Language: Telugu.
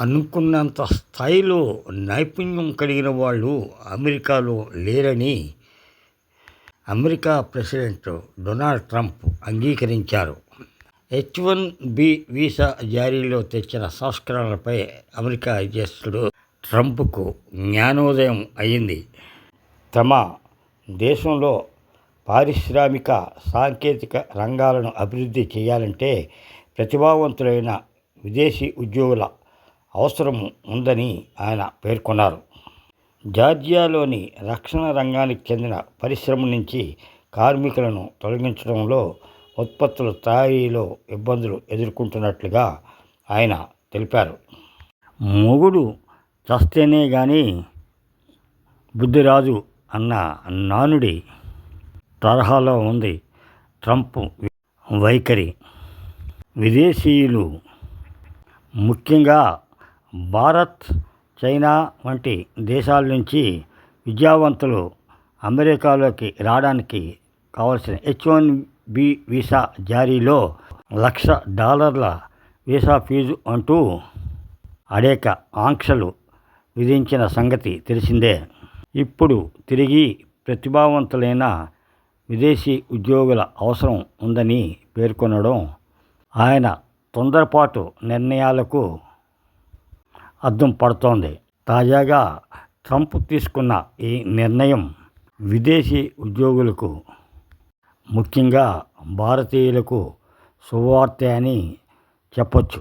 అనుకున్నంత స్థాయిలో నైపుణ్యం కలిగిన వాళ్ళు అమెరికాలో లేరని అమెరికా ప్రెసిడెంట్ డొనాల్డ్ ట్రంప్ అంగీకరించారు. హెచ్ వన్ బి వీసా జారీలో తెచ్చిన సంస్కరణలపై అమెరికా అధ్యక్షుడు ట్రంప్కు జ్ఞానోదయం అయింది. తమ దేశంలో పారిశ్రామిక సాంకేతిక రంగాలను అభివృద్ధి చేయాలంటే ప్రతిభావంతులైన విదేశీ ఉద్యోగుల అవసరం ఉందని ఆయన పేర్కొన్నారు. జార్జియాలోని రక్షణ రంగానికి చెందిన పరిశ్రమ నుంచి కార్మికులను తొలగించడంలో ఉత్పత్తుల తయారీలో ఇబ్బందులు ఎదుర్కొంటున్నట్లుగా ఆయన తెలిపారు. మొగుడు చస్తేనే కానీ బుద్ధిరాజు అన్న నానుడి తరహాలో ఉంది ట్రంప్ వైఖరి. విదేశీయులు ముఖ్యంగా భారత్ చైనా వంటి దేశాల నుంచి విద్యావంతులు అమెరికాలోకి రావడానికి కావలసిన హెచ్ వన్ బి వీసా జారీలో లక్ష డాలర్ల వీసా ఫీజు అంటూ అనేక ఆంక్షలు విధించిన సంగతి తెలిసిందే. ఇప్పుడు తిరిగి ప్రతిభావంతులైన విదేశీ ఉద్యోగుల అవసరం ఉందని పేర్కొనడం ఆయన తొందరపాటు నిర్ణయాలకు అద్దం పడుతోంది. తాజాగా ట్రంప్ తీసుకున్న ఈ నిర్ణయం విదేశీ ఉద్యోగులకు ముఖ్యంగా భారతీయులకు శుభవార్త అని చెప్పొచ్చు.